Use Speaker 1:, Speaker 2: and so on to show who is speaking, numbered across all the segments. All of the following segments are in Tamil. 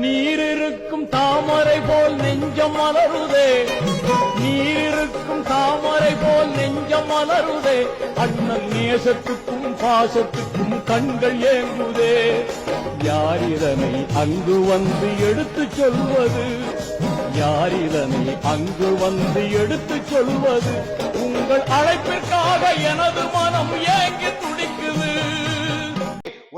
Speaker 1: நீர் இருக்கும் தாமரை போல் நெஞ்சம் மலருதே நீர் இருக்கும் தாமரை போல் நெஞ்சம் மலருதே அண்ணன் நேசத்துக்கும் பாசத்துக்கும் கண்கள் ஏங்குதே. யார் இதனை அங்கு வந்து எடுத்து சொல்வது? யார் இதனை அங்கு வந்து எடுத்து சொல்வது? உங்கள் அழைப்பிற்காக எனது மனம் ஏங்கி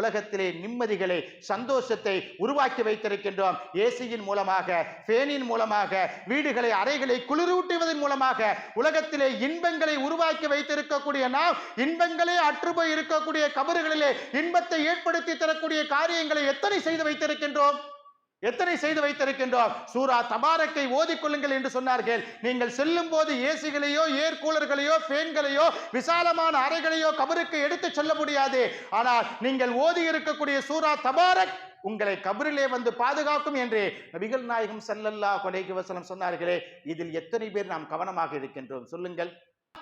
Speaker 2: உலகத்திலே நிம்மதிகளை சந்தோஷத்தை உருவாக்கி வைத்திருக்கின்றோம். ஏசியின் மூலமாக ஃபேனின் மூலமாக வீடுகளை அறைகளை குளிரூட்டுவதன் மூலமாக உலகத்திலே இன்பங்களை உருவாக்கி வைத்திருக்கக்கூடிய நாம் இன்பங்களே அற்றுப்போய் இருக்கக்கூடிய கபறுகளிலே இன்பத்தை ஏற்படுத்தி தரக்கூடிய காரியங்களை எத்தனை செய்து வைத்திருக்கின்றோம்? எத்தனை செய்து வைத்திருக்கின்றோம்? சூரா தபாரக்கை ஓதிக்கொள்ளுங்கள் என்று சொன்னார்கள். நீங்கள் செல்லும் போது ஏசிகளையோ ஏர் கூலர்களையோ ஃபேன்களையோ விசாலமான அறைகளையோ கபருக்கு எடுத்து செல்ல முடியாது. ஆனால் நீங்கள் ஓதி இருக்கக்கூடிய சூரா தபாரக் உங்களை கபரிலே வந்து பாதுகாக்கும் என்று நபிகள் நாயகம் செல்லல்லா கொலைக்கு வசனம் சொன்னார்களே. இதில் எத்தனை பேர் நாம் கவனமாக இருக்கின்றோம்? சொல்லுங்கள்.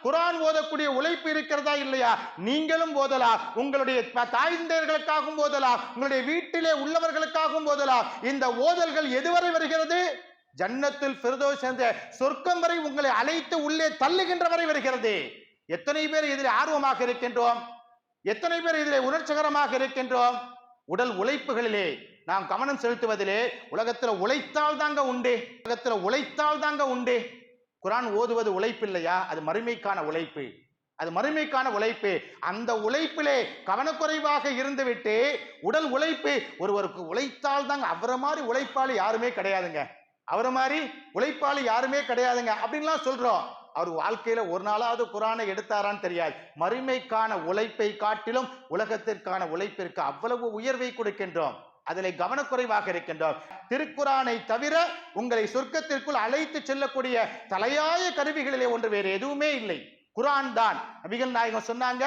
Speaker 2: குரான் ஓதக்கூடிய உழைப்பு இருக்கிறதா இல்லையா? நீங்களும் ஓதலாம் உங்களுடைய ப- தாய் தந்தையர்களுக்காகவும் ஓதலாம் உங்களுடைய வீட்டிலே உள்ளவர்களுக்காகவும் ஓதலாம் இந்த ஓதல்கள் எதுவரை வருகிறது? ஜன்னத்தில் ஃபிர்தௌஸ் என்ற சொர்க்கம் வரை உங்களை அழைத்து உள்ளே தள்ளுகின்ற வரை வருகிறது. எத்தனை பேர் இதில் ஆர்வமாக இருக்கின்றோம்? எத்தனை பேர் இதில் உணர்ச்சிகரமாக இருக்கின்றோம்? உடல் உழைப்புகளிலே நாம் கவனம் செலுத்துவதிலே உலகத்துல உழைத்தால் தாங்க உண்டு. உலகத்துல உழைத்தால் தாங்க உண்டு. குரான் ஓதுவது உழைப்பு இல்லையா அது மறுமைக்கான உழைப்பு. அது மறுமைக்கான உழைப்பு. அந்த உழைப்பிலே கவனக்குறைவாக இருந்துவிட்டு உடல் உழைப்பு ஒருவருக்கு உழைத்தால் தாங்க அவரை மாதிரி உழைப்பாளி யாருமே கிடையாதுங்க. அவரை மாதிரி உழைப்பாளி யாருமே கிடையாதுங்க. அப்படின்லாம் சொல்றோம். அவர் வாழ்க்கையில ஒரு நாளாவது குரானை எடுத்தாரான்னு தெரியாது. மறுமைக்கான உழைப்பை காட்டிலும் உலகத்திற்கான உழைப்பிற்கு அவ்வளவு உயர்வை கொடுக்கின்றோம். அதில் கவனக்குறைவாக இருக்கின்றோம். திருக்குறானை தவிர உங்களை சொர்க்கத்திற்குள் அழைத்து செல்லக்கூடிய தலையாய கருவிகளிலே ஒன்று வேறு எதுவுமே இல்லை. குரான் தான். நபிகள் நாயகம் சொன்னாங்க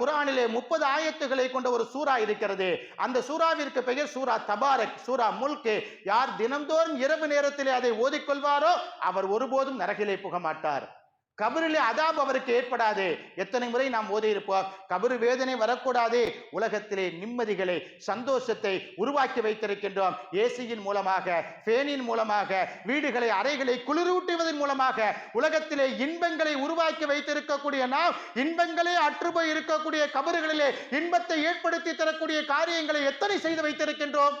Speaker 2: குரானிலே முப்பது ஆயத்துகளை கொண்ட ஒரு சூரா இருக்கிறது. அந்த சூறாவிற்கு பெயர் சூரா தபாரக் சூரா முல்கு யார் தினம்தோறும் இரவு நேரத்திலே அதை ஓதிக்கொள்வாரோ அவர் ஒருபோதும் நரகிலே புக மாட்டார் கபரிலே அதாப் அவருக்கு ஏற்படாது. எத்தனை முறை நாம் ஓதி இருப்போம் கபரு வேதனை வரக்கூடாது. உலகத்திலே நிம்மதிகளை சந்தோஷத்தை உருவாக்கி வைத்திருக்கின்றோம். ஏசியின் மூலமாக ஃபேனின் மூலமாக வீடுகளை அறைகளை குளிரூட்டுவதன் மூலமாக உலகத்திலே இன்பங்களை உருவாக்கி வைத்திருக்கக்கூடிய நாம் இன்பங்களே அற்றுபோய் இருக்கக்கூடிய கபறுகளிலே இன்பத்தை ஏற்படுத்தி தரக்கூடிய காரியங்களை எத்தனை செய்து வைத்திருக்கின்றோம்?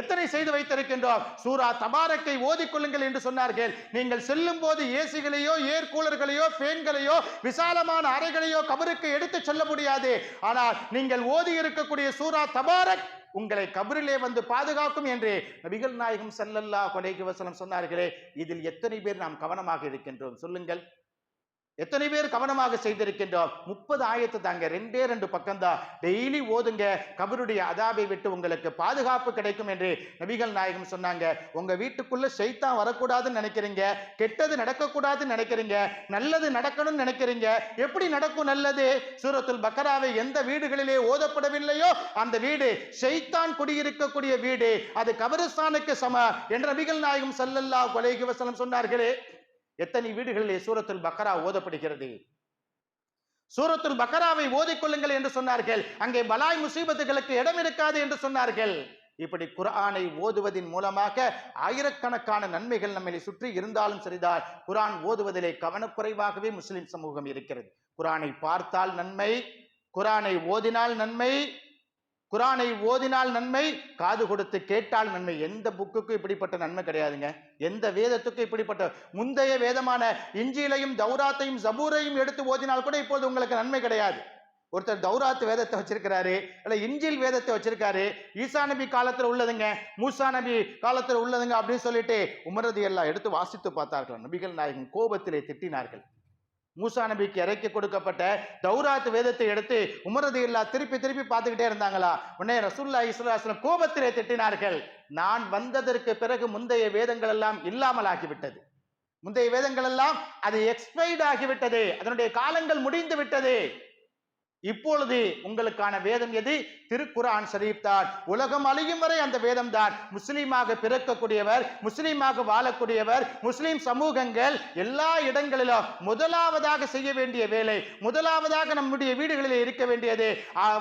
Speaker 2: எத்தனை செய்து வைத்திருக்கின்றோம்? சூரா தபாரக்கை ஓதிக்கொள்ளுங்கள் என்று சொன்னார்கள். நீங்கள் செல்லும் போது ஏசிகளையோ ஏர் கூலர்களையோ ஃபேன்களையோ விசாலமான அறைகளையோ கபருக்கு எடுத்து செல்ல முடியாது. ஆனால் நீங்கள் ஓதி இருக்கக்கூடிய சூரா தபாரக் உங்களை கபரிலே வந்து பாதுகாக்கும் என்று நபிகள் நாயகம் செல்லல்லா கொலைக்கு வசனம் சொன்னார்களே. இதில் எத்தனை பேர் நாம் கவனமாக இருக்கின்றோம்? சொல்லுங்கள். எத்தனை பேர் கவனமாக செய்திருக்கின்றோம்? முப்பது ஆயத்து தாங்க ரெண்டே ரெண்டு பக்கம்தான். டெய்லி ஓதுங்க. கபருடைய அதாபை விட்டு உங்களுக்கு பாதுகாப்பு கிடைக்கும் என்று நபிகள் நாயகம் சொன்னாங்க. உங்க வீட்டுக்குள்ள ஷைத்தான் வரக்கூடாதுன்னு நினைக்கிறீங்க? கெட்டது நடக்கக்கூடாதுன்னு நினைக்கிறீங்க? நல்லது நடக்கணும்னு நினைக்கிறீங்க? எப்படி நடக்கும் நல்லது? சூரத்துல் பக்கராவை எந்த வீடுகளிலே ஓதப்படவில்லையோ அந்த வீடு ஷைத்தான் குடியிருக்கக்கூடிய வீடு. அது கபரஸ்தானுக்கு சம என்ற நபிகள் நாயகம் சல்லல்லா கொலைகி வஸல்லம் சொன்னார்களே. எத்தனை வீடுகளிலே சூரத்துல் பக்கரா ஓதப்படுகிறது? சூரத்துல் பக்கராவை ஓதிக்கொள்ளுங்கள் என்று சொன்னார்கள். அங்கே பலாய் முசீபத்துகளுக்கு இடம் இருக்காது என்று சொன்னார்கள். இப்படி குரானை ஓதுவதின் மூலமாக ஆயிரக்கணக்கான நன்மைகள் நம்மை சுற்றி இருந்தாலும் சரிதான். குரான் ஓதுவதிலே கவனக்குறைவாகவே முஸ்லிம் சமூகம் இருக்கிறது. குரானை பார்த்தால் நன்மை குரானை ஓதினால் நன்மை குரானை ஓதினால் நன்மை காது கொடுத்து கேட்டால் நன்மை. எந்த புக்குக்கும் இப்படிப்பட்ட நன்மை கிடையாதுங்க. எந்த வேதத்துக்கும் இப்படிப்பட்ட முந்தைய வேதமான இஞ்சியிலையும் தௌராத்தையும் ஜபூரையும் எடுத்து ஓதினால் கூட இப்போது உங்களுக்கு நன்மை கிடையாது. ஒருத்தர் தௌராத் வேதத்தை வச்சிருக்கிறாரு இல்லை இஞ்சில் வேதத்தை வச்சிருக்காரு ஈசா நபி காலத்தில் உள்ளதுங்க மூசா நபி காலத்தில் உள்ளதுங்க அப்படின்னு சொல்லிட்டு உமரது எல்லாம் எடுத்து வாசித்து பார்த்தார்கள். நபிகள் நாயகன் கோபத்திலே திட்டினார்கள். மூசா நபிக்கு இறக்கி கொடுக்கப்பட்ட தௌராத் வேதத்தை எடுத்து உமரது இல்லா திருப்பி திருப்பி பார்த்துக்கிட்டே இருந்தாங்களா? உடனே ரசூல்லா இஸ்லாஸ்லம் கோபத்திலே திட்டினார்கள். நான் வந்ததற்கு பிறகு முந்தைய வேதங்கள் எல்லாம் இல்லாமல் ஆகிவிட்டது. முந்தைய வேதங்கள் எல்லாம் அது எக்ஸ்பைர்ட் ஆகிவிட்டது. அதனுடைய காலங்கள் முடிந்து விட்டது. இப்பொழுது உங்களுக்கான வேதம் எது? திருக்குரான் ஷரீப் தான் உலகம் அழியும் வரை அந்த வேதம் தான் முஸ்லீமாக பிறக்கக்கூடியவர் முஸ்லீமாக வாழக்கூடியவர் முஸ்லீம் சமூகங்கள் எல்லா இடங்களிலும் முதலாவதாக செய்ய வேண்டிய வேலை முதலாவதாக நம்முடைய வீடுகளில் இருக்க வேண்டியது.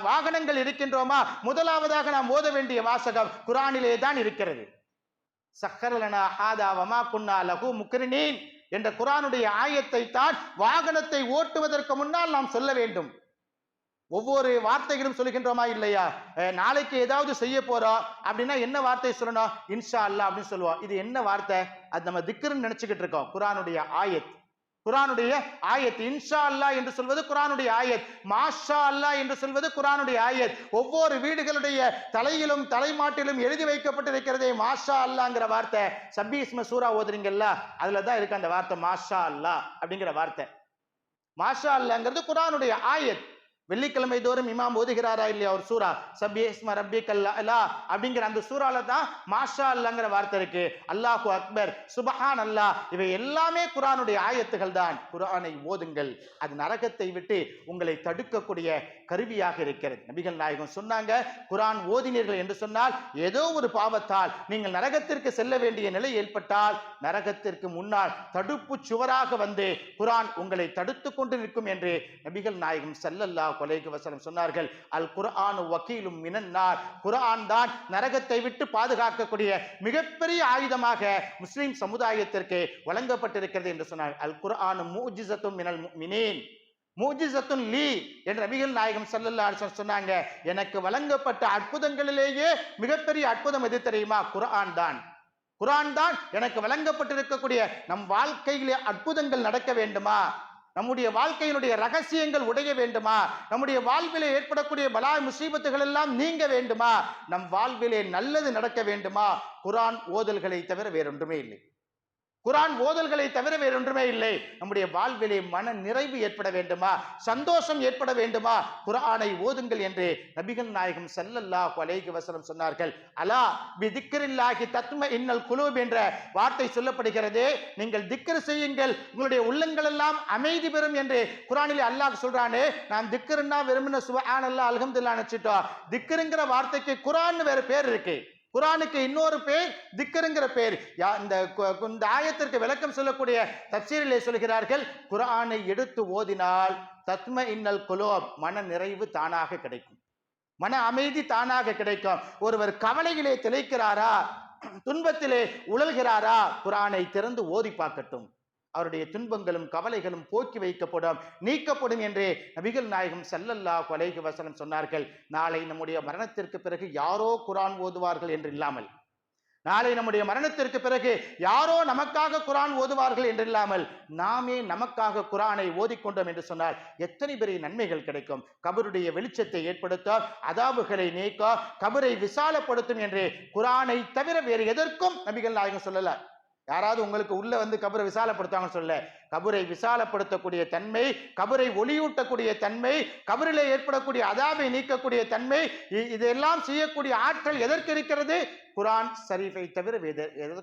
Speaker 2: வாகனங்கள் இருக்கின்றோமா? முதலாவதாக நாம் ஓத வேண்டிய வாசகம் குரானிலே தான் இருக்கிறது. சக்கரலனா ஹாதா வமா குன்னா லகு முக்ரினீன் என்ற குரானுடைய ஆயத்தை தான் வாகனத்தை ஓட்டுவதற்கு முன்னால் நாம் சொல்ல வேண்டும். ஒவ்வொரு வார்த்தைகளும் சொல்லுகின்றோமா இல்லையா? நாளைக்கு ஏதாவது செய்ய போறோம் அப்படின்னா என்ன வார்த்தை சொல்லணும்? இன்ஷா அல்லாஹ் அப்படின்னு சொல்லுவோம் இது என்ன வார்த்தை? அது நம்ம திக்ருன்னு நினைச்சுக்கிட்டு இருக்கோம். குரானுடைய ஆயத். குரானுடைய ஆயத். இன்ஷா அல்லாஹ் என்று சொல்வது குரானுடைய ஆயத். மாஷா அல்லா என்று சொல்வது குரானுடைய ஆயத். ஒவ்வொரு வீடுகளுடைய தலையிலும் தலைமாட்டிலும் எழுதி வைக்கப்பட்டிருக்கிறதே மாஷா அல்லாங்கிற வார்த்தை. சபீஸ்ம சூரா ஓதுறீங்கல்ல அதுல தான் இருக்கு அந்த வார்த்தை மாஷா அல்லாஹ் அப்படிங்கிற வார்த்தை. மாஷா அல்லாங்கிறது குரானுடைய ஆயத். வெள்ளிக்கிழமை தோறும் இமாம் ஓதுகிறாரா இல்லையா ஒரு சூரா சபியஸ்ம ரப்பி கல்லா அப்படிங்கிற அந்த சூறால தான் மாஷா அல்லாங்கிற வார்த்தை இருக்கு. அல்லாஹு அக்பர் சுபஹான் அல்லாஹ் இவை எல்லாமே குரானுடைய ஆயத்துகள் தான். குரானை ஓதுங்கள். அது நரகத்தை விட்டு உங்களை தடுக்கக்கூடிய கருவியாக இருக்கிறது. நபிகள் நாயகம் சொன்னாங்க குரான் ஓதினீர்கள் என்று சொன்னால் ஏதோ ஒரு பாவத்தால் நீங்கள் நரகத்திற்கு செல்ல வேண்டிய நிலை ஏற்பட்டால் நரகத்திற்கு முன்னால் தடுப்பு சுவராக வந்து குரான் உங்களை தடுத்து கொண்டு நிற்கும் என்று நபிகள் நாயகம் ஸல்லல்லாஹு அலைஹி வஸல்லம் சொன்னார்கள் அல் குர்ஆன் வக்கீலும் மினன்னார். குர்ஆன் தான் நரகத்தை விட்டு பாதுகாக்கக்கூடிய மிகப்பெரிய ஆயுதமாக முஸ்லிம் சமுதாயத்திற்கு வழங்கப்பட்டிருக்கிறது என்று சொன்னார் அல் குர்ஆன் மூஜிசத்தும் மினல் முஃமினீன். மூஜிசத்துன் லீ என்று நபிகள் நாயகம் சல்லல்லா சொன்னாங்க. எனக்கு வழங்கப்பட்ட அற்புதங்களிலேயே மிகப்பெரிய அற்புதம் எது தெரியுமா? குர்ஆன் தான். குரான் தான் எனக்கு வழங்கப்பட்டிருக்கக்கூடிய நம் வாழ்க்கையிலே அற்புதங்கள் நடக்க வேண்டுமா? நம்முடைய வாழ்க்கையினுடைய ரகசியங்கள் உடைய வேண்டுமா? நம்முடைய வாழ்விலே ஏற்படக்கூடிய பலா முசீபத்துகள் எல்லாம் நீங்க வேண்டுமா? நம் வாழ்விலே நல்லது நடக்க வேண்டுமா? குரான் ஓதல்களை தவிர வேறொன்றுமே இல்லை. குரான் ஓதல்களை தவிர வேறு ஒன்றுமே இல்லை. நம்முடைய வாழ்விலே மன நிறைவு ஏற்பட வேண்டுமா? சந்தோஷம் ஏற்பட வேண்டுமா? குரானை ஓதுங்கள் என்று நபிகள் நாயகம் செல்லல்லா கொலைக்கு வசனம் சொன்னார்கள். அலா பி திக்கரில்லாகி தத்ம இன்னல் குழு என்ற வார்த்தை சொல்லப்படுகிறதே. நீங்கள் திக்கர் செய்யுங்கள். உங்களுடைய உள்ளங்கள் எல்லாம் அமைதி பெறும் என்று குரானிலே அல்லாஹ் சொல்றானே. நாம் திக்ருன்னா சுவ ஆனல்லா அலகம்துல்லா நினைச்சிட்டோம். திக்கருங்கிற வார்த்தைக்கு குரான் வேறு பேர் இருக்கு. குரானுக்கு இன்னொரு பேர் திக்கருங்கிற பேர். யா- இந்த கு- இந்த ஆயத்திற்கு விளக்கம் சொல்லக்கூடிய தப்சீரிலே சொல்கிறார்கள் குரானை எடுத்து ஓதினால் தத்ம இன்னல் குலோப் மன நிறைவு தானாக கிடைக்கும். மன அமைதி தானாக கிடைக்கும். ஒருவர் கவலையிலே திளைக்கிறாரா துன்பத்திலே உழல்கிறாரா குரானை திறந்து ஓதி பார்க்கட்டும். அவருடைய துன்பங்களும் கவலைகளும் போக்கி வைக்கப்படும் நீக்கப்படும் என்று நபிகள் நாயகம் செல்லல்லா கொலைகு வசனம் சொன்னார்கள். நாளை நம்முடைய மரணத்திற்கு பிறகு யாரோ குரான் ஓதுவார்கள் என்று இல்லாமல் நாளை நம்முடைய மரணத்திற்கு பிறகு யாரோ நமக்காக குரான் ஓதுவார்கள் என்றில்லாமல் நாமே நமக்காக குரானை ஓதிக்கொண்டோம் என்று சொன்னால் எத்தனை பெரிய நன்மைகள் கிடைக்கும். கபருடைய வெளிச்சத்தை ஏற்படுத்தும் அதாபுகளை நீக்க கபரை விசாலப்படுத்தும் என்று குரானை தவிர வேறு எதற்கும் நபிகள் நாயகம் சொல்லலை. யாராவது உங்களுக்கு உள்ள வந்து கபரை விசாலப்படுத்தாங்கன்னு சொல்ல கபரை விசாலப்படுத்தக்கூடிய தன்மை கபரை ஒளியூட்டக்கூடிய தன்மை கபரில் ஏற்படக்கூடிய அதாபை நீக்கக்கூடிய தன்மை இதெல்லாம் செய்யக்கூடிய ஆற்றல் எதற்கு இருக்கிறது? குரான் சரீஃபை தவிர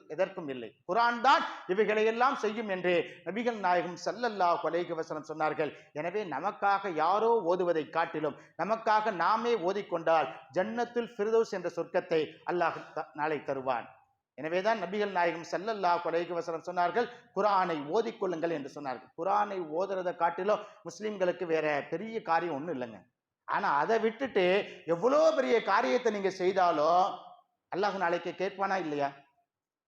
Speaker 2: எதற்கும் இல்லை. குரான் தான் இவைகளை எல்லாம் செய்யும் என்று நபிகள் நாயகம் சல்லல்லா கொலைக்கு வசனம் சொன்னார்கள். எனவே நமக்காக யாரோ ஓதுவதை காட்டிலும் நமக்காக நாமே ஓதிக்கொண்டால் ஜன்னத்துல் ஃபிர்தோஸ் என்ற சொர்க்கத்தை அல்லாஹ் த- நாளை தருவான். எனவேதான் நபிகள் நாயகம் செல்லல்லா அலைஹி வசனம் சொன்னார்கள் குரானை ஓதிக்கொள்ளுங்கள் என்று சொன்னார்கள். குரானை ஓதுறதை காட்டிலும் முஸ்லிம்களுக்கு வேற பெரிய காரியம் ஒன்றும் இல்லைங்க. ஆனா அதை விட்டுட்டு எவ்வளோ பெரிய காரியத்தை நீங்க செய்தாலும் அல்லாஹ் நாளைக்கு கேட்பானா இல்லையா?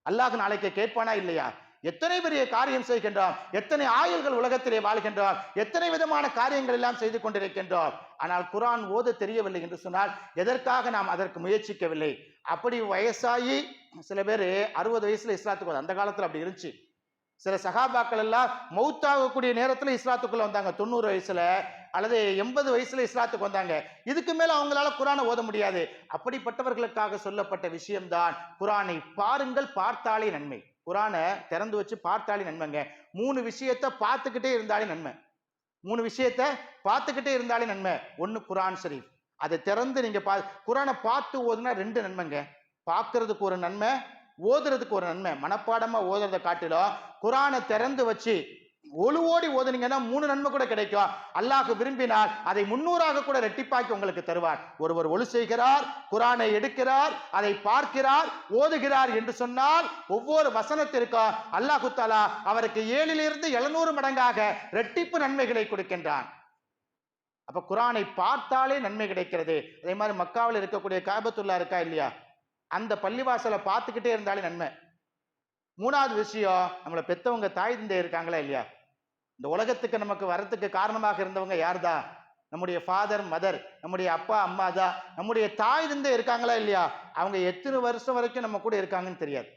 Speaker 2: அல்லாஹ் நாளைக்கு கேட்பானா இல்லையா? எத்தனை பெரிய காரியம் செய்கின்றோம் எத்தனை ஆயுள்கள் உலகத்திலே வாழ்கின்றோம் எத்தனை விதமான காரியங்கள் எல்லாம் செய்து கொண்டிருக்கின்றோம். ஆனால் குரான் ஓத தெரியவில்லை என்று சொன்னால் எதற்காக நாம் அதற்கு முயற்சிக்கவில்லை? அப்படி வயசாகி சில பேர் அறுபது வயசில் இஸ்லாத்துக்கு அந்த காலத்தில் அப்படி இருந்துச்சு. சில சகாபாக்கள் எல்லாம் மௌத்தாகக்கூடிய நேரத்தில் இஸ்லாத்துக்குள்ளே வந்தாங்க. தொண்ணூறு வயசில் அல்லது எண்பது வயசில் இஸ்லாத்துக்கு வந்தாங்க. இதுக்கு மேலே அவங்களால குரானை ஓத முடியாது. அப்படிப்பட்டவர்களுக்காக சொல்லப்பட்ட விஷயம்தான் குரானை பாருங்கள் பார்த்தாலே நன்மை. குரானை திறந்து வச்சு பார்த்தாலே நன்மைங்க. மூணு விஷயத்த பார்த்துக்கிட்டே இருந்தாலே நன்மை. மூணு விஷயத்த பார்த்துக்கிட்டே இருந்தாலே நன்மை. ஒன்று குரான் ஷரீஃப். அதை திறந்து நீங்கள் பா குரானை பார்த்து ஓதுனா ரெண்டு நன்மைங்க. பார்க்கறதுக்கு ஒரு நன்மை ஓதுறதுக்கு ஒரு நன்மை. மனப்பாடமாக ஓதுறதை காட்டிலும் குரானை திறந்து வச்சு ஒழுவோடி ஓதுனீங்கன்னா மூணு நன்மை கூட கிடைக்கும். அல்லாஹ் விரும்பினால் அதை முன்னூறாக கூட ரெட்டிப்பாக்கி உங்களுக்கு தருவார். ஒருவர் ஒழு செய்கிறார் குரானை எடுக்கிறார் அதை பார்க்கிறார் ஓதுகிறார் என்று சொன்னால் ஒவ்வொரு வசனத்திற்கும் அல்லாஹு தாலா அவருக்கு ஏழிலிருந்து எழுநூறு மடங்காக ரெட்டிப்பு நன்மைகளை கொடுக்கின்றான். அப்ப குரானை பார்த்தாலே நன்மை கிடைக்கிறது. அதே மாதிரி மக்காவில் இருக்கக்கூடிய காபத்துல்லா இருக்கா இல்லையா? அந்த பள்ளிவாசலை பார்த்துக்கிட்டே இருந்தாலே நன்மை. மூணாவது விஷயம் நம்மளை பெத்தவங்க தாய் தந்தை இருக்காங்களா இல்லையா? இந்த உலகத்துக்கு நமக்கு வரத்துக்கு காரணமாக இருந்தவங்க யார்தான் நம்முடைய ஃபாதர் மதர் நம்முடைய அப்பா அம்மா தான் நம்முடைய தாய் இருந்து இருக்காங்களா இல்லையா? அவங்க எத்தனை வருஷம் வரைக்கும் நம்ம கூட இருக்காங்கன்னு தெரியாது.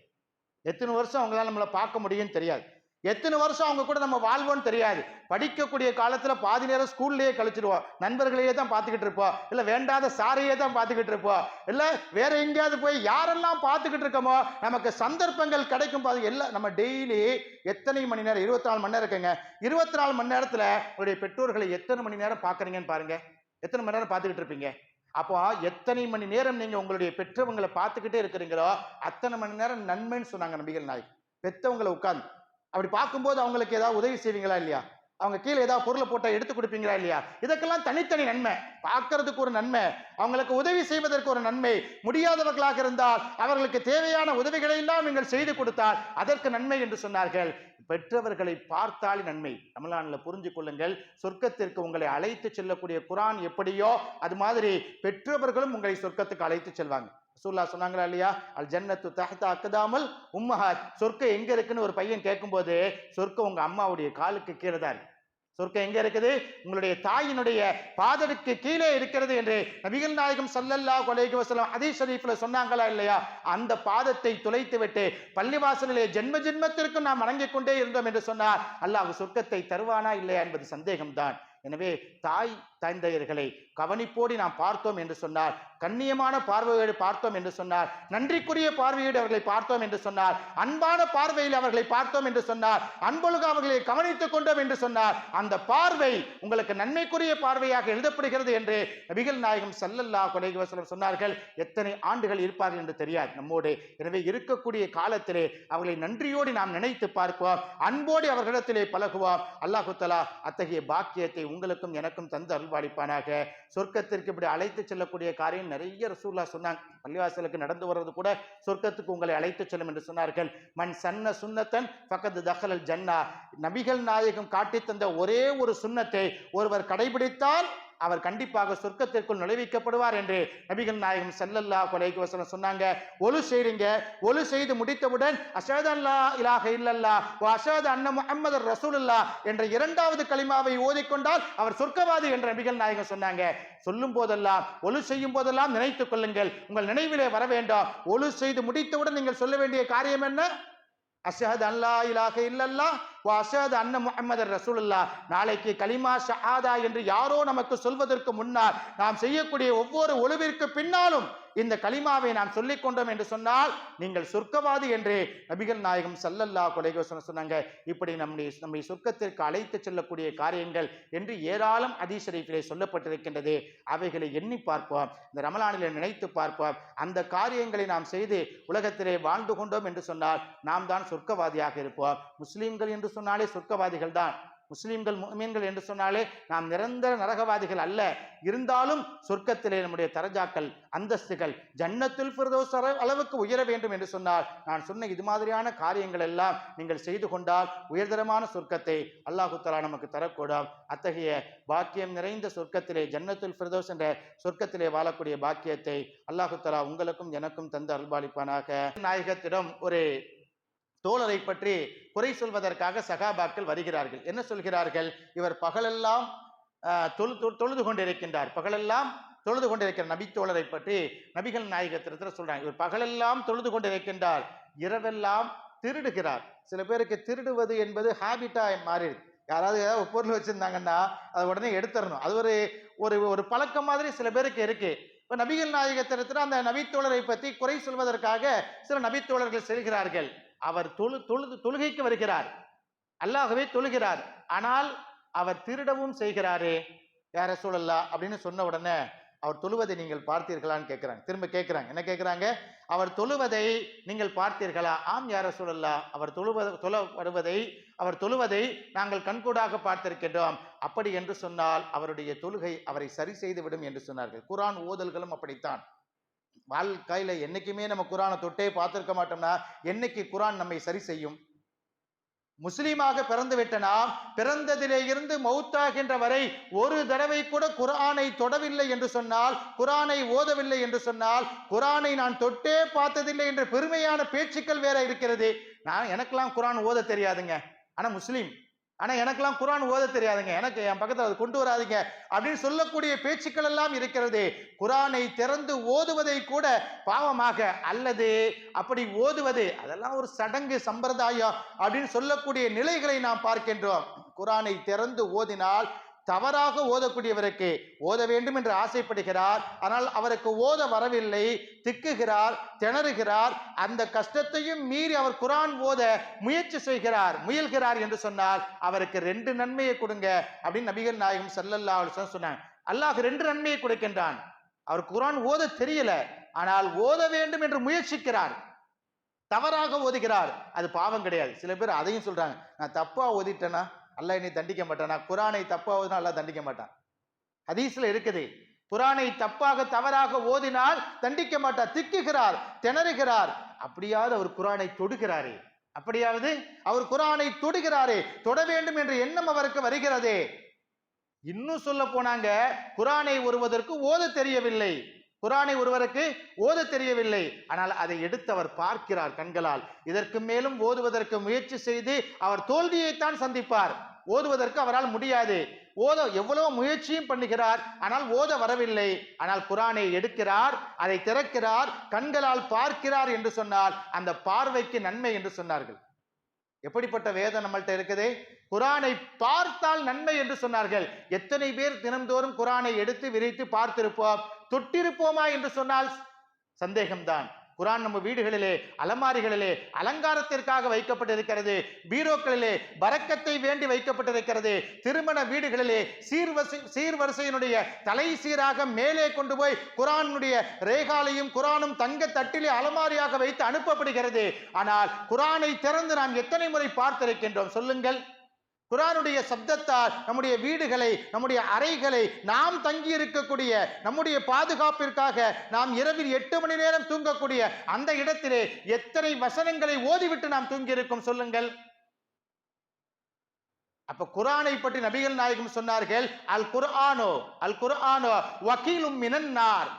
Speaker 2: எத்தனை வருஷம் அவங்களால நம்மளை பார்க்க முடியும்னு தெரியாது. எத்தனை வருஷம் அவங்க கூட நம்ம வாழ்வோன்னு தெரியாது. படிக்கக்கூடிய காலத்தில் பாதி நேரம் ஸ்கூல்லையே கழிச்சிருவோம். நண்பர்களையே தான் பார்த்துக்கிட்டு இருப்போம். இல்லை வேண்டாத சாரையே தான் பார்த்துக்கிட்டு இருப்போம். இல்லை வேற எங்கேயாவது போய் யாரெல்லாம் பார்த்துக்கிட்டு இருக்கோமோ நமக்கு சந்தர்ப்பங்கள் கிடைக்கும் போது எல்லாம் நம்ம டெய்லி எத்தனை மணி நேரம் இருபத்தி நாலு மணி நேரம் இருக்குங்க. இருபத்தி நாலு மணி நேரத்தில் உங்களுடைய பெற்றோர்களை எத்தனை மணி நேரம் பார்க்குறீங்கன்னு பாருங்க. எத்தனை மணி நேரம் பார்த்துக்கிட்டு இருப்பீங்க? அப்போ எத்தனை மணி நேரம் நீங்கள் உங்களுடைய பெற்றவங்களை பார்த்துக்கிட்டே இருக்கிறீங்களோ அத்தனை மணி நேரம் நன்மைன்னு சொன்னாங்க நம்பிகள் நாய் பெற்றவங்களை உட்காந்து அப்படி பார்க்கும்போது அவங்களுக்கு ஏதாவது உதவி செய்வீங்களா இல்லையா? அவங்க கீழே ஏதாவது பொருளை போட்டால் எடுத்து கொடுப்பீங்களா இல்லையா? இதற்கெல்லாம் தனித்தனி நன்மை. பார்க்கறதுக்கு ஒரு நன்மை. அவங்களுக்கு உதவி செய்வதற்கு ஒரு நன்மை. முடியாதவர்களாக இருந்தால் அவர்களுக்கு தேவையான உதவிகளை எல்லாம் நீங்கள் செய்து கொடுத்தால் அதற்கு நன்மை என்று சொன்னார்கள். பெற்றவர்களை பார்த்தாலே நன்மை. தமிழ்நாட்டில் புரிஞ்சு கொள்ளுங்கள். சொர்க்கத்திற்கு உங்களை அழைத்து செல்லக்கூடிய குரான் எப்படியோ அது மாதிரி பெற்றவர்களும் உங்களை சொர்க்கத்துக்கு அழைத்து செல்வாங்க. ரசூல்லா சொன்னாங்களா இல்லையா? அல் ஜன்னத்து தஹ்தா அக்கதாமல் உம்மஹா. சொர்க்கம் எங்க இருக்குன்னு ஒரு பையன் கேட்கும்போது சொர்க்கம் உங்க அம்மாவுடைய காலுக்கு கீழே தான் இருக்கு. சொர்க்கம் எங்க இருக்குது? உங்களுடைய தாயினுடைய பாதருக்கு கீழே இருக்கிறது என்று நபிகள் நாயகம் சல்லல்லா கொலைக்கு வசலம் அதே ஷரீஃப்ல சொன்னாங்களா இல்லையா? அந்த பாதத்தை துளைத்து விட்டு பள்ளிவாசலிலே ஜென்ம ஜென்மத்திற்கும் நாம் வணங்கிக் கொண்டே இருந்தோம் என்று சொன்னார் அல்லாஹ் சொர்க்கத்தை தருவானா இல்லையா என்பது சந்தேகம்தான். எனவே தாய் தந்தையர்களை கவனிப்போடி நாம் பார்த்தோம் என்று சொன்னார். கண்ணியமான பார்வையோடு பார்த்தோம் என்று சொன்னார். நன்றிக்குரிய பார்வையோடு அவர்களை பார்த்தோம் என்று சொன்னார். அன்பான பார்வையில் அவர்களை பார்த்தோம் என்று சொன்னார். அன்பொழுக அவர்களை கவனித்துக் கொண்டோம் என்று சொன்னார். அந்த பார்வை உங்களுக்கு நன்மைக்குரிய பார்வையாக எழுதப்படுகிறது என்று நபிகள் நாயகம் சல்லல்லா அலைஹி சொன்னார்கள். எத்தனை ஆண்டுகள் இருப்பார்கள் என்று தெரியாது நம்மோடு. எனவே இருக்கக்கூடிய காலத்திலே அவர்களை நன்றியோடு நாம் நினைத்து பார்ப்போம். அன்போடு அவர்களிடத்திலே பழகுவோம். அல்லாஹு அத்தகைய பாக்கியத்தை உங்களுக்கும் எனக்கும் தந்து பாலிப்பானாக சொர்க்கத்திற்கு இப்படி அழைத்து செல்லக்கூடிய காரியம் நிறைய ரசூல்லா சொன்னாங்க. பள்ளிவாசலுக்கு நடந்து வர்றது கூட சொர்க்கத்துக்கு உங்களை அழைத்து செல்லும் என்று சொன்னார்கள். மண் சன்ன சுன்னத்தன் பக்கத்து தஹலல் ஜன்னா. நபிகள் நாயகம் காட்டித் தந்த ஒரே ஒரு சுண்ணத்தை ஒருவர் கடைபிடித்தால் அவர் கண்டிப்பாக சொர்க்கத்திற்குள் நுழைவிக்கப்படுவார் என்று நபிகள் நாயகம் செல்லல்லா கொலைக்கு வசனம் சொன்னாங்க. ஒலு செய்றீங்க ஒலு செய்து முடித்தவுடன் அஷஹது அல்லா இலாக இல்லல்லா வ அஷஹது அன்ன முஹம்மதர் ரசூலுல்லா என்ற இரண்டாவது களிமாவை ஓதிக்கொண்டால் அவர் சொர்க்கவாதி என்று நபிகள் நாயகம் சொன்னாங்க. சொல்லும் போதெல்லாம் ஒலு செய்யும் போதெல்லாம் நினைத்துக் கொள்ளுங்கள். உங்கள் நினைவிலே வர வேண்டாம். ஒலு செய்து முடித்தவுடன் நீங்கள் சொல்ல வேண்டிய காரியம் என்ன? அஷஹது அல்லா இலாக இல்லல்லா ஓ அஷஹது அன்ன முகமது ரசூலுல்லா நாளைக்கு கலிமா ஷஹாதா என்று யாரோ நமக்கு சொல்வதற்கு முன்னால் நாம் செய்யக்கூடிய ஒவ்வொரு ஒழுவிற்கு பின்னாலும் இந்த களிமாவை நாம் சொல்லிக் கொண்டோம் என்று சொன்னால் நீங்கள் சொர்க்கவாதி என்று நபிகள் நாயகம் சல்லல்லா அலைஹி சொன்னாங்க. இப்படி நம்முடைய நம்முடைய சொர்க்கத்திற்கு அழைத்து செல்லக்கூடிய காரியங்கள் என்று ஏராளம் ஹதீஸ் சொல்லப்பட்டிருக்கின்றது. அவைகளை எண்ணி பார்ப்போம் இந்த ரமலானிலே நினைத்து பார்ப்போம். அந்த காரியங்களை நாம் செய்து உலகத்திலே வாழ்ந்து கொண்டோம் என்று சொன்னால் நாம் தான் சொர்க்கவாதியாக இருப்போம். முஸ்லீம்கள் என்று சொன்னாலே சொர்க்கவாதிகள் தான். முஸ்லீம்கள் முஸ்லிம்கள் என்று சொன்னாலே நாம் நிரந்தர நரகவாதிகள் அல்ல. இருந்தாலும் சொர்க்கத்திலே நம்முடைய தரஜாக்கள் அந்தஸ்துகள் ஜன்னத்துல் ஃபிர்தௌஸ் அளவுக்கு உயர வேண்டும் என்று சொன்னால் நான் சொன்ன இது மாதிரியான காரியங்கள் எல்லாம் நீங்கள் செய்து கொண்டால் உயர்தரமான சொர்க்கத்தை அல்லாஹு தலா நமக்கு தரக்கூடும். அத்தகைய பாக்கியம் நிறைந்த சொர்க்கத்திலே ஜன்னத்துல் ஃபிர்தௌஸ் என்ற சொர்க்கத்திலே வாழக்கூடிய பாக்கியத்தை அல்லாஹு தலா உங்களுக்கும் எனக்கும் தந்து அருள்பாலிப்பானாக. நாயகத்திடம் ஒரு தோழரை பற்றி குறை சொல்வதற்காக சகாபாக்கள் வருகிறார்கள். என்ன சொல்கிறார்கள்? இவர் பகலெல்லாம் தொழு தொழுது கொண்டிருக்கின்றார். பகலெல்லாம் தொழுது கொண்டிருக்கிற நபி தோழரை பற்றி நபிகள் நாயகத்திரத்தில் சொல்றாங்க. இவர் பகலெல்லாம் தொழுது கொண்டிருக்கின்றார். இரவெல்லாம் திருடுகிறார். சில பேருக்கு திருடுவது என்பது ஹேபிட்டா மாறிடுது. யாராவது ஏதாவது பொருள் வச்சுருந்தாங்கன்னா அதை உடனே எடுத்துடணும். அது ஒரு ஒரு ஒரு பழக்கம் மாதிரி சில பேருக்கு இருக்கு. இப்போ நபிகள் நாயகத்திரத்தில் அந்த நபித்தோழரை பற்றி குறை சொல்வதற்காக சில நபித்தோழர்கள் செல்கிறார்கள். அவர் தொழு தொழுது தொழுகைக்கு வருகிறார். அல்லாகவே தொழுகிறார். ஆனால் அவர் திருடவும் செய்கிறாரே. யார சூழல்லா? அப்படின்னு சொன்ன உடனே அவர் தொழுவதை நீங்கள் பார்த்தீர்களான்னு கேட்குறாங்க திரும்ப கேட்குறாங்க என்ன கேட்குறாங்க அவர் தொழுவதை நீங்கள் பார்த்தீர்களா? ஆம் யார சூழல்லா அவர் தொழுவ தொழ வருவதை அவர் தொழுவதை நாங்கள் கண்கூடாக பார்த்திருக்கின்றோம். அப்படி என்று சொன்னால் அவருடைய தொழுகை அவரை சரி செய்துவிடும் என்று சொன்னார்கள். குரான் ஓதல்களும் அப்படித்தான். வாழ்க்கையில என்னைக்குமே நம்ம குரானை தொட்டே பார்த்திருக்க மாட்டோம்னா என்னைக்கு குரான் நம்மை சரி செய்யும்? முஸ்லீமாக பிறந்து விட்ட நாம் பிறந்ததிலே இருந்து மௌத்தாகின்ற வரை ஒரு தடவை கூட குரானை தொடவில்லை என்று சொன்னால் குரானை ஓதவில்லை என்று சொன்னால் குரானை நான் தொட்டே பார்த்ததில்லை என்ற பெருமையான பேச்சுக்கள் வேற இருக்கிறது. நான் எனக்கெல்லாம் குரான் ஓத தெரியாதுங்க. ஆனா முஸ்லீம் ஆனால் எனக்கெல்லாம் குரான் ஓத தெரியாதுங்க. எனக்கு என் பக்கத்தில் அது கொண்டு வராதுங்க. அப்படின்னு சொல்லக்கூடிய பேச்சுக்கள் எல்லாம் இருக்கிறது குரானை திறந்து ஓதுவதை கூட பாவமாக அல்லது அப்படி ஓதுவது அதெல்லாம் ஒரு சடங்கு சம்பிரதாயம் அப்படின்னு சொல்லக்கூடிய நிலைகளை நாம் பார்க்கின்றோம். குரானை திறந்து ஓதினால் தவறாக ஓதக்கூடியவருக்கு ஓத வேண்டும் என்று ஆசைப்படுகிறார். ஆனால் அவருக்கு ஓத வரவில்லை. திக்குகிறார் திணறுகிறார். அந்த கஷ்டத்தையும் மீறி அவர் குரான் ஓத முயற்சி செய்கிறார் முயல்கிறார் என்று சொன்னால் அவருக்கு ரெண்டு நன்மையை கொடுங்க அப்படின்னு நபிகள் நாயகம் ஸல்லல்லாஹு சொன்னாங்க. அல்லாஹ் ரெண்டு நன்மையை கொடுக்கின்றான். அவர் குரான் ஓத தெரியல. ஆனால் ஓத வேண்டும் என்று முயற்சிக்கிறார். தவறாக ஓதுகிறார். அது பாவம் கிடையாது. சில பேர் அதையும் சொல்றாங்க. நான் தப்பா ஓதிட்டேனா? அல்ல என்னை தண்டிக்க மாட்டானா. குரானை தப்பா ஓதினா தண்டிக்க மாட்டான். ஹதீஸ்ல இருக்குது குரானை தப்பாக தவறாக ஓதினால் தண்டிக்க மாட்டார் திக்குகிறார் திணறுகிறார். அப்படியாவது அவர் குரானை தொடுகிறாரே. அப்படியாவது அவர் குரானை தொடுகிறாரே. தொட வேண்டும் என்ற எண்ணம் அவருக்கு வருகிறதே. இன்னும் சொல்ல போனாங்க குரானை ஒருவதற்கு ஓத தெரியவில்லை. குரானை ஒருவருக்கு ஓத தெரியவில்லை. ஆனால் அதை எடுத்து அவர் பார்க்கிறார் கண்களால். இதற்கு மேலும் ஓதுவதற்கு முயற்சி செய்து அவர் தோல்வியைத்தான் சந்திப்பார். ஓதுவதற்கு அவரால் முடியாது. ஓத எவ்வளவு முயற்சியும் பண்ணுகிறார். ஆனால் ஓத வரவில்லை. ஆனால் குரானை எடுக்கிறார் அதை திறக்கிறார் கண்களால் பார்க்கிறார் என்று சொன்னால் அந்த பார்வைக்கு நன்மை என்று சொன்னார்கள். எப்படிப்பட்ட வேதம் நம்மள்ட்ட இருக்குது? குரானை பார்த்தால் நன்மை என்று சொன்னார்கள். எத்தனை பேர் தினம்தோறும் குரானை எடுத்து விரித்து பார்த்திருப்போம்? தொட்டிருப்போமா என்று சொன்னால் சந்தேகம்தான். குரான் நம்ம வீடுகளிலே அலமாரிகளிலே அலங்காரத்திற்காக வைக்கப்பட்டிருக்கிறது. பீரோக்களிலே வரக்கத்தை வேண்டி வைக்கப்பட்டிருக்கிறது. திருமண வீடுகளிலே சீர்வசை சீர்வரிசையினுடைய தலை சீராக மேலே கொண்டு போய் குரானுடைய ரேகாலையும் குரானும் தங்க தட்டிலே அலமாரியாக வைத்து அனுப்பப்படுகிறது. ஆனால் குரானை திறந்து நாம் எத்தனை முறை பார்த்திருக்கின்றோம்? சொல்லுங்கள். குரானுடைய சப்தத்தால் நம்முடைய வீடுகளை நம்முடைய அறைகளை நாம் தங்கி இருக்கக்கூடிய நம்முடைய பாதுகாப்பிற்காக நாம் இரவில் எட்டு மணி நேரம் தூங்கக்கூடிய அந்த இடத்திலே எத்தனை வசனங்களை ஓதிவிட்டு நாம் தூங்கியிருக்கும் சொல்லுங்கள். அப்ப குரானை பற்றி நபிகள் நாயகம் சொன்னார்கள் அல் குர்ஆனோ அல் குர்ஆனோ வக்கீலும் மினன்னார்.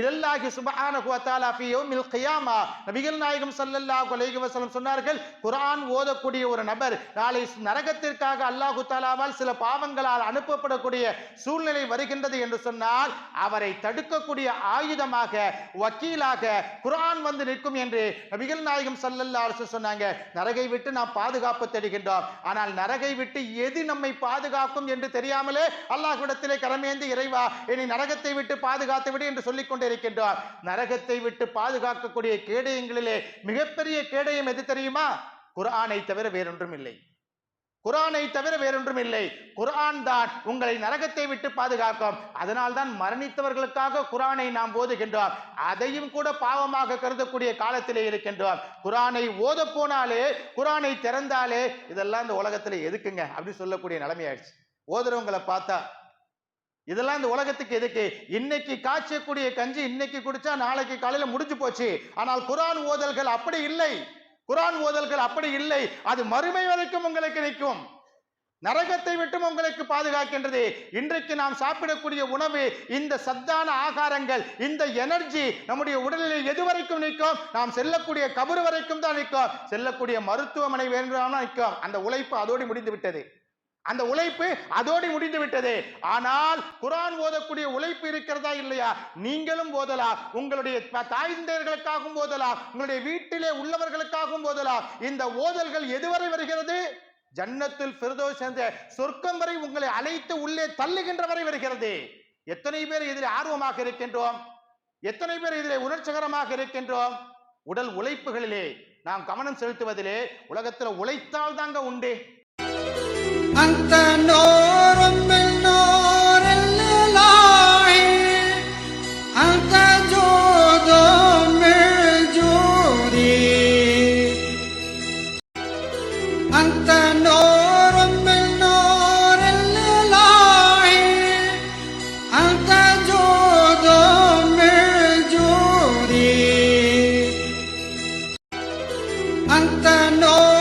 Speaker 2: இலல்லாஹி சுப்ஹானஹு வ ஃபீ யௌமில் கியாமா. நபிகள் நாயகம் ஸல்லல்லாஹு அலைஹி வஸல்லம் சொன்னார்கள் குர்ஆன் ஓதக்கூடிய ஒரு நபர் நாளை நரகத்திற்காக அல்லாஹு தஆலாவால் சில பாவங்களால் அனுப்பப்படக்கூடிய சூழ்நிலை வருகின்றது என்று சொன்னால் அவரை தடுக்கக்கூடிய ஆயுதமாக வக்கீலாக குர்ஆன் வந்து நிற்கும் என்று நபிகள் நாயகம் ஸல்லல்லாஹு அலைஹி சொன்னாங்க. நரகை விட்டு நாம் பாதுகாப்பு தேடுகின்றோம். ஆனால் நரகை விட்டு எது நம்மை பாதுகாக்கும் என்று தெரியாமலே அல்லாஹ்விடத்திலே கரமேந்தி இறைவா என்னை நரகத்தை விட்டு பாதுகாத்து விடு என்று சொல்லிக்கொண்டு கொண்டிருக்கின்றார். நரகத்தை விட்டு பாதுகாக்கக்கூடிய கேடயங்களிலே மிகப்பெரிய கேடயம் எது தெரியுமா? குரானை தவிர வேறொன்றும் இல்லை. குரானை தவிர வேறொன்றும் இல்லை. குரான் தான் உங்களை நரகத்தை விட்டு பாதுகாக்கும். அதனால் தான் மரணித்தவர்களுக்காக குரானை நாம் ஓதுகின்றோம். அதையும் கூட பாவமாக கருதக்கூடிய காலத்திலே இருக்கின்றோம். குரானை ஓத போனாலே குரானை திறந்தாலே இதெல்லாம் இந்த உலகத்துல எதுக்குங்க? அப்படின்னு சொல்லக்கூடிய நிலைமையாயிடுச்சு. ஓதுறவங்களை பார்த்தா இதெல்லாம் இந்த உலகத்துக்கு எதுக்கு? இன்னைக்கு காய்ச்சக்கூடிய கஞ்சி இன்னைக்கு குடிச்சா நாளைக்கு காலையில முடிஞ்சு போச்சு. ஆனால் குரான் ஓதல்கள் அப்படி இல்லை. குரான் ஓதல்கள் அப்படி இல்லை. அது மறுமை வரைக்கும் உங்களுக்கு நிற்கும். நரகத்தை விட்டும் உங்களுக்கு பாதுகாக்கின்றது. இன்றைக்கு நாம் சாப்பிடக்கூடிய உணவு இந்த சத்தான ஆகாரங்கள் இந்த எனர்ஜி நம்முடைய உடலில் எது வரைக்கும் நிற்கும்? நாம் செல்லக்கூடிய கபரு வரைக்கும் தான் நிற்கும். செல்லக்கூடிய மருத்துவமனை வேண்டாம் நிற்கும். அந்த உழைப்பு அதோடு முடிந்து விட்டது அந்த உழைப்பு அதோடு முடிந்து விட்டது. ஆனால் குரான் ஓதக்கூடிய உழைப்பு இருக்கிறதா இல்லையா? நீங்களும் ஓதலாம். உங்களுடைய த- தாய் ஓதலாம். உங்களுடைய வீட்டிலே உள்ளவர்களுக்காகவும் ஓதலாம். இந்த ஓதல்கள் எதுவரை வருகிறது? ஜன்னத்தில் ஃபிர்தௌஸ் என்ற சொர்க்கம் வரை உங்களை அழைத்து உள்ளே தள்ளுகின்ற வரை வருகிறது. எத்தனை பேர் இதில் ஆர்வமாக இருக்கின்றோம்? எத்தனை பேர் இதிலே உணர்ச்சிகரமாக இருக்கின்றோம்? உடல் உழைப்புகளிலே நாம் கவனம் செலுத்துவதிலே உலகத்தில் உழைத்தால் தாங்க உண்டு.
Speaker 3: من نور الله أنت جود من جودي أنت نور من نور